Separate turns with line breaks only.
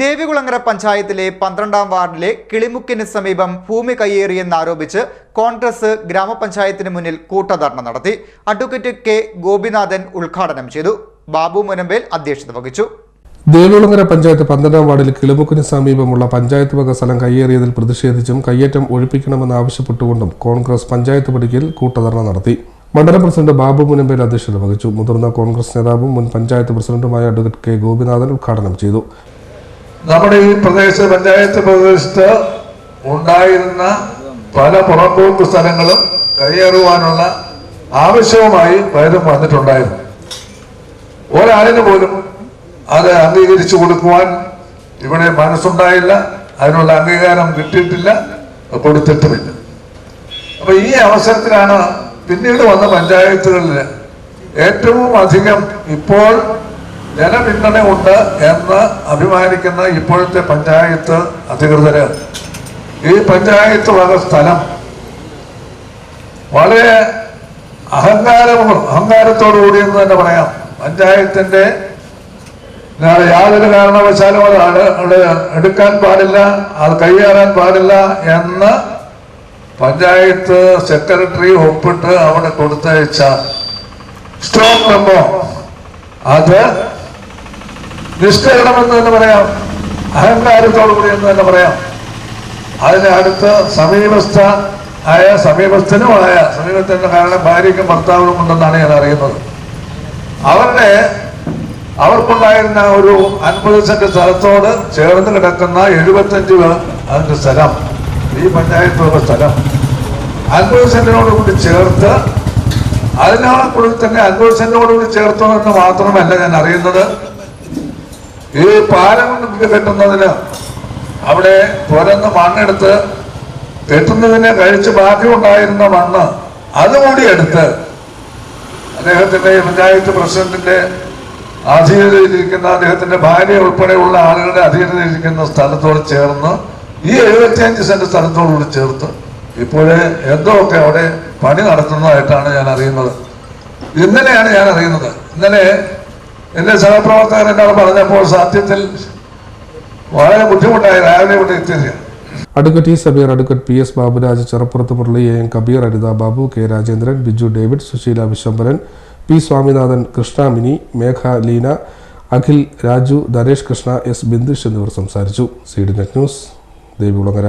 ദേവികുളങ്ങര പഞ്ചായത്തിലെ പന്ത്രണ്ടാം വാർഡിലെ കിളിമുക്കിന് സമീപം ഭൂമി കയ്യേറിയെന്നാരോപിച്ച് കോൺഗ്രസ് ഗ്രാമപഞ്ചായത്തിന് മുന്നിൽ കൂട്ടധർണ നടത്തി. അഡ്വക്കേറ്റ് കെ ഗോപിനാഥൻ ഉദ്ഘാടനം ചെയ്തു. ബാബു മുനമ്പേൽ അധ്യക്ഷത വഹിച്ചു.
ദേവികുളങ്ങര പഞ്ചായത്ത് പന്ത്രണ്ടാം വാർഡിൽ കിളിമുക്കിന് സമീപമുള്ള പഞ്ചായത്ത് വക സ്ഥലം കയ്യേറിയതിൽ പ്രതിഷേധിച്ചും കയ്യേറ്റം ഒഴിപ്പിക്കണമെന്ന് ആവശ്യപ്പെട്ടുകൊണ്ടും കോൺഗ്രസ് പഞ്ചായത്ത് പടിക്കൽ കൂട്ടധർണ നടത്തി. മണ്ഡലം പ്രസിഡന്റ് ബാബു മുനമ്പേൽ അധ്യക്ഷത വഹിച്ചു. മുതിർന്ന കോൺഗ്രസ് നേതാവും മുൻ പഞ്ചായത്ത് പ്രസിഡന്റുമായ അഡ്വക്കേറ്റ് കെ ഗോപിനാഥൻ ഉദ്ഘാടനം ചെയ്തു.
നമ്മുടെ ഈ പ്രദേശ പഞ്ചായത്ത് പ്രദേശത്ത് ഉണ്ടായിരുന്ന പല പുറമ്പോക്ക് സ്ഥലങ്ങളും കയ്യേറുവാനുള്ള ആവശ്യവുമായി പലരും വന്നിട്ടുണ്ടായിരുന്നു. ഒരാളിന് പോലും അത് അംഗീകരിച്ചു കൊടുക്കുവാൻ ഇവിടെ മനസ്സുണ്ടായില്ല. അതിനുള്ള അംഗീകാരം കിട്ടിയിട്ടില്ല. കൊടുത്തിട്ടുമില്ല അപ്പൊ ഈ അവസരത്തിലാണ് പിന്നീട് വന്ന പഞ്ചായത്തുകളിൽ ഏറ്റവും അധികം ഇപ്പോൾ ജനപിന്തുണ ഉണ്ട് എന്ന് അഭിമാനിക്കുന്ന ഇപ്പോഴത്തെ പഞ്ചായത്ത് അധികൃതർ. ഈ പഞ്ചായത്ത് വക സ്ഥലം വളരെ അഹങ്കാരം അഹങ്കാരത്തോടു കൂടിയെന്ന് തന്നെ പറയാം. പഞ്ചായത്തിന്റെ യാതൊരു കാരണവശാലും അത് എടുക്കാൻ പാടില്ല അത് കൈയേറാൻ പാടില്ല എന്ന് പഞ്ചായത്ത് സെക്രട്ടറി ഒപ്പിട്ട് അവിടെ കൊടുത്തയച്ച സ്റ്റോപ്പ് മെമ്മോ. അത് നിഷ്കരണമെന്ന് തന്നെ പറയാം. അഹങ്കാരത്തോടു കൂടി എന്ന് തന്നെ പറയാം. അതിന് അടുത്ത് സമീപസ്ഥ ആയ സമീപസ്ഥനുമായ സമീപത്തിന്റെ കാരണം ഭാര്യയ്ക്കും ഭർത്താവിനും ഉണ്ടെന്നാണ് ഞാൻ അറിയുന്നത്. അവരുടെ അവർക്കുണ്ടായിരുന്ന ഒരു അൻപത് സെന്റ് സ്ഥലത്തോട് ചേർന്ന് കിടക്കുന്ന എഴുപത്തഞ്ച് അതിന്റെ സ്ഥലം ഈ പഞ്ചായത്തിലുള്ള സ്ഥലം. അൻപത് സെന്റിനോട് കൂടി ചേർത്ത് അതിനോട് കൂടി തന്നെ അൻപത് സെന്റിനോട് കൂടി ചേർത്തോ എന്ന് മാത്രമല്ല ഞാൻ അറിയുന്നത്. ഈ പാലം കൊണ്ട് കെട്ടുന്നതിന് അവിടെ തുരന്ന് മണ്ണെടുത്ത് കെട്ടുന്നതിന് കഴിച്ച് ബാക്കിയുണ്ടായിരുന്ന മണ്ണ് അതുകൂടി എടുത്ത് അദ്ദേഹത്തിന്റെ പഞ്ചായത്ത് പ്രസിഡന്റിന്റെ അധീനതയിലിരിക്കുന്ന അദ്ദേഹത്തിന്റെ ഭാര്യ ഉൾപ്പെടെയുള്ള ആളുകളുടെ അധീനതയിലിരിക്കുന്ന സ്ഥലത്തോട് ചേർന്ന് ഈ എഴുപത്തിയഞ്ച് സെന്റ് സ്ഥലത്തോടുകൂടി ചേർത്ത് ഇപ്പോഴേ എന്തോ ഒക്കെ അവിടെ പണി നടത്തുന്നതായിട്ടാണ് ഞാൻ അറിയുന്നത്. ഇന്നലെയാണ് ഞാൻ അറിയുന്നത്. ഇന്നലെ എന്റെ സഹപ്രവർത്തകർ എന്നോട് പറഞ്ഞപ്പോൾ സത്യത്തിൽ വളരെ ബുദ്ധിമുട്ടായി രാവിലെ ഇവിടെ എത്തിയത്.
Advocate E Sabeer advocate P S Baburaj Cheruppurath Murali A N Kabeer Aritha Babu K Rajendran Biju David Susheela Vishwambharan P Swaminathan Krishnamini Megha Leena Akhil Raju Dhanesh Krishna S Bindush എന്നിവർ സംസാരിച്ചു. C D net news Devikulangara.